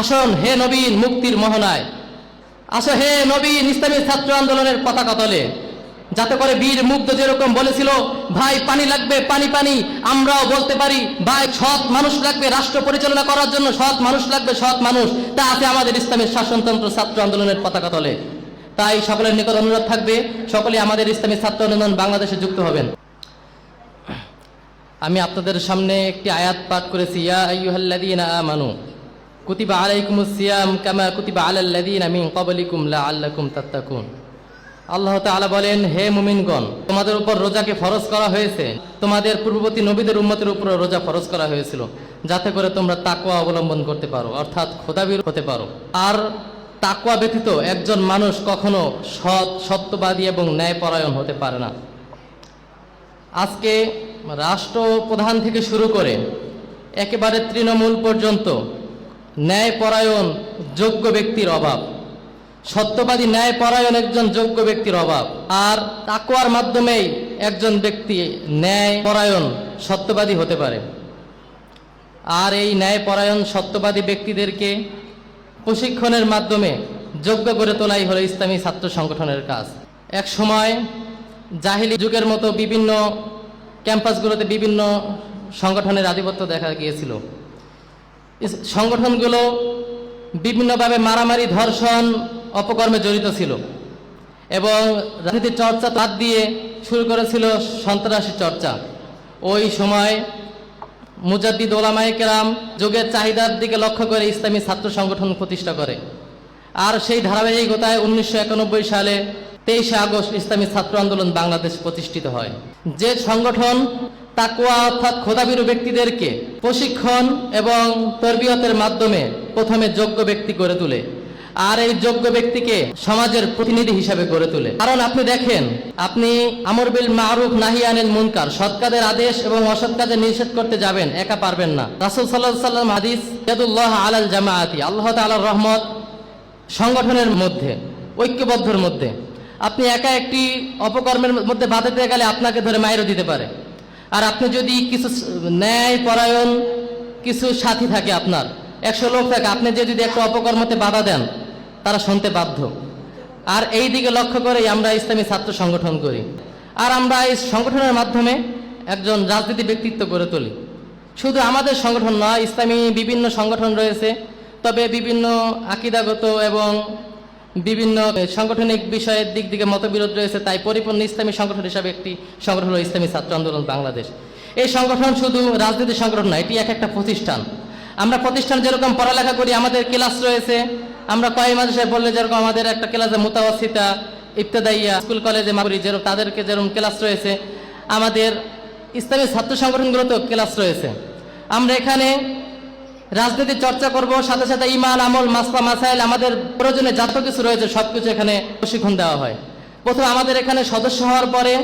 আসুন হে নবীন মুক্তির মোহনায়। আসো হে নবীন ইসলামী ছাত্র আন্দোলনের পতাকা তলে। যাতে করে বীর মুগ্ধ যেরকম বলেছিল, ভাই, পানি লাগবে, পানি পানি। আমরাও বলতে পারি, ভাই, সৎ মানুষ লাগবে, রাষ্ট্র পরিচালনা করার জন্য সৎ মানুষ লাগবে, সৎ মানুষ। তা আছে আমাদের ইসলামের শাসনতন্ত্র ছাত্র আন্দোলনের পতাকা তলে। তাই সকলের নিকট অনুরোধ থাকবে সকলে আমাদের ইসলামী ছাত্র আন্দোলন বাংলাদেশে যুক্ত হবেন। আমি আপনাদের সামনে একটি আয়াত পাঠ করেছি, ইয়া আইয়ুহাল্লাযীনা আমানু। কুতিবা আলাইকুমুস সিয়াম কামা কুতিবা আলাল্লাযীনা মিন ক্বাবলিকুম লাআল্লাকুম তাত্তাকুন আল্লাহ তাআলা বলেন, হে মুমিনগণ, তোমাদের উপর রোজাকে ফরজ করা হয়েছে। তোমাদের পূর্ববর্তী নবীদের উম্মতের উপর রোজা ফরজ করা হয়েছিল, যাতে করে তোমরা তাকওয়া অবলম্বন করতে পারো, অর্থাৎ খোদাবির হতে পারো। আর তাকওয়া ব্যতীত একজন মানুষ কখনো সৎ, সত্যবাদী এবং ন্যায়পরায়ণ হতে পারে না। আজকে রাষ্ট্রপ্রধান থেকে শুরু করে একেবারে তৃণমূল পর্যন্ত ন্যায়পরায়ণ যোগ্য ব্যক্তির অভাব। সত্যবাদী ন্যায়পরায়ণ একজন যোগ্য ব্যক্তির অভাব। আর তাকুয়ার মাধ্যমেই একজন ব্যক্তি ন্যায়পরায়ণ, সত্যবাদী হতে পারে। আর এই ন্যায়পরায়ণ, সত্যবাদী ব্যক্তিদেরকে প্রশিক্ষণের মাধ্যমে যোগ্য করে তোলাই হলো ইসলামী ছাত্র সংগঠনের কাজ। এক সময় জাহিলি যুগের মতো বিভিন্ন ক্যাম্পাসগুলোতে বিভিন্ন সংগঠনের আধিপত্য দেখা গিয়েছিল। সংগঠনগুলো বিভিন্নভাবে মারামারি, ধর্ষণ, অপকর্মে জড়িত ছিল এবং রাজনীতির চর্চা তার দিয়ে শুরু করেছিল সন্ত্রাসী চর্চা। ওই সময় মুজাদ্দিদ ওলামায়ে কেরাম যুগের চাহিদার দিকে লক্ষ্য করে ইসলামী ছাত্র সংগঠন প্রতিষ্ঠা করে। আর সেই ধারাবাহিকতায় উনিশশো একানব্বই সালে তেইশে আগস্ট ইসলামী ছাত্র আন্দোলন বাংলাদেশ প্রতিষ্ঠিত হয়। যে সংগঠন তাকুয়া অর্থাৎ খোদাবিরু ব্যক্তিদেরকে প্রশিক্ষণ এবং তরবিয়তের মাধ্যমে প্রথমে যোগ্য ব্যক্তি গড়ে তোলে আর এই যোগ্য ব্যক্তিকে সমাজের প্রতিনিধি হিসাবে গড়ে তোলে। কারণ আপনি দেখেন, আপনি আমর বিল মারুফ নাহি আনেন মুনকার, সৎ কাজের আদেশ এবং অসৎ নিষেধ করতে যাবেন, একা পারবেন না। রাসূল আলাইহি সাল্লাম হাদিস, ইয়াদুল্লাহ আলাল জামাআতি, আল্লাহ তাআলার রহমত সংগঠনের মধ্যে, ঐক্যবদ্ধর মধ্যে। আপনি একা একটি অপকর্মের মধ্যে বাধাতে গেলে আপনাকে ধরে মায়েরও দিতে পারে। আর আপনি যদি কিছু ন্যায় পরায়ণ কিছু সাথী থাকে আপনার, একশো লোক থাকে, আপনি যে যদি একটা অপকর্মতে বাধা দেন, তারা শুনতে বাধ্য। আর এই দিকে লক্ষ্য করেই আমরা ইসলামী ছাত্র সংগঠন করি। আর আমরা এই সংগঠনের মাধ্যমে একজন রাজনীতি ব্যক্তিত্ব গড়ে তুলি। শুধু আমাদের সংগঠন নয়, ইসলামী বিভিন্ন সংগঠন রয়েছে, তবে বিভিন্ন আকিদাগত এবং বিভিন্ন সাংগঠনিক বিষয়ের দিক দিকে মতবিরোধ রয়েছে, তাই পরিপূর্ণ ইসলামী সংগঠন হিসাবে একটি সংগঠন হলো ইসলামী ছাত্র আন্দোলন বাংলাদেশ। এই সংগঠন শুধু রাজনীতি সংগঠন নয়, এটি এক একটা প্রতিষ্ঠান। আমরা প্রতিষ্ঠান যেরকম পড়ালেখা করি, আমাদের ক্লাস রয়েছে। আমরা কয় মাদ্রাসায় বললে যেরকম আমাদের একটা ক্লাসে মোতাবাসিতা ইবতদাইয়া, স্কুল, কলেজে মাগুরি যেরকম, তাদেরকে যেরকম ক্লাস রয়েছে। আমাদের ইসলামী ছাত্র সংগঠনগুলোতেও ক্লাস রয়েছে। আমরা এখানে রাজনীতি চর্চা করব, সাথে সাথে ইমান, আমল, মাসলা, মাসাইল, আমাদের প্রয়োজনে যত কিছু রয়েছে সব কিছু এখানে প্রশিক্ষণ দেওয়া হয়। প্রথম আমাদের এখানে সদস্য হওয়ার পরে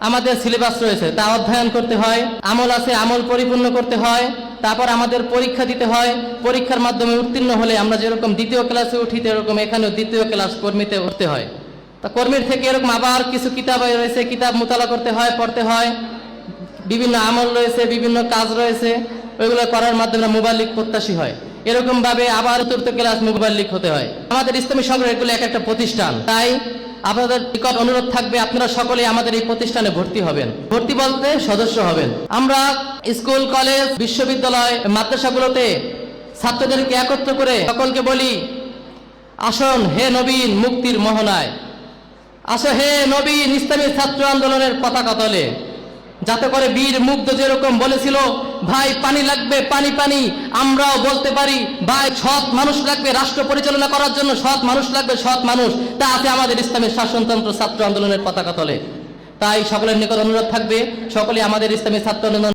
আমাদের সিলেবাস রয়েছে, তা অধ্যয়ন করতে হয়। আমল আছে, আমল পরিপূর্ণ করতে হয়। তারপর আমাদের পরীক্ষা দিতে হয়। পরীক্ষার মাধ্যমে উত্তীর্ণ হলে আমরা যেরকম দ্বিতীয় ক্লাসে উঠি এরকম এখানেও দ্বিতীয় ক্লাস কর্মীতে উঠতে হয়। তা কর্মীর থেকে এরকম আবার কিছু কিতাব রয়েছে, কিতাব মোতালা করতে হয়, পড়তে হয়। বিভিন্ন আমল রয়েছে, বিভিন্ন কাজ রয়েছে। ওইগুলো করার মাধ্যমে মোবাল্লিক প্রত্যাশী হয়। এরকম ভাবে আবার চতুর্থ ক্লাস মোবাল্লিক হতে হয়। আমাদের ইসলামী সংগ্রহ এগুলো এক একটা প্রতিষ্ঠান। তাই আপনাদের নিকট অনুরোধ থাকবে, আপনারা সকলে আমাদের এই প্রতিষ্ঠানে ভর্তি হবেন। ভর্তি বলতে সদস্য হবেন। আমরা স্কুল, কলেজ, বিশ্ববিদ্যালয়, মাদ্রাসাগুলোতে ছাত্রদেরকে একত্র করে সকলকে বলি, আসন হে নবীন মুক্তির মোহনায়। আসো হে নবীন ইসলামী ছাত্র আন্দোলনের পতাকা তলে। যাতে করে বীর মুগ্ধ যেরকম বলেছিল, ভাই, পানি লাগবে, পানি পানি। আমরাও বলতে পারি, ভাই, সৎ মানুষ লাগবে রাষ্ট্র পরিচালনা করার জন্য, সৎ মানুষ লাগবে, সৎ মানুষ। তা আছে আমাদের ইসলামের শাসনতন্ত্র ছাত্র আন্দোলনের পতাকা তলে। তাই সকলের নিকট অনুরোধ থাকবে, সকলে আমাদের ইসলামী ছাত্র আন্দোলন